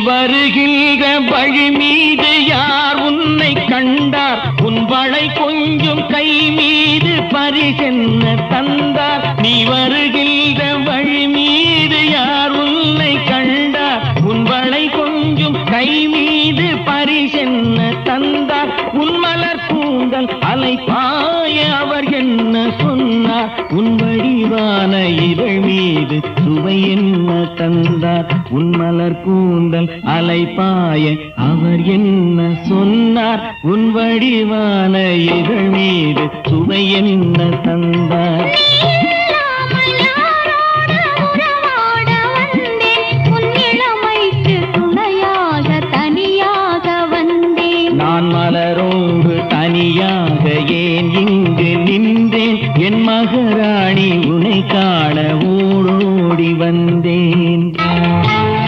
வருகின்ற வழி மீது யார் உன்னை கண்டார்? உன் வளை கொஞ்சம் கை மீது பரிசென்ன தந்தார். நீ வருகின்ற வழி மீது யார் உன்னை கண்டார்? உன் வளை கொஞ்சம் கை மீது பரிசென்ன தந்தார். உன் மலர் கூந்தல் அலை பாய அவர் என்ன சொன்ன உன் வடிவான இதழ் மீது சுவை என்ன தந்தார்? உன் மலர் கூந்தல் அலைப்பாய அவர் என்ன சொன்னார்? உன் வடிவான இதழ் மீது சுவை என்ன தந்தார்? நான் மலரோடு தனியாக ஏன் நாகராணி உனை காண ஓடோடி வந்தேன்.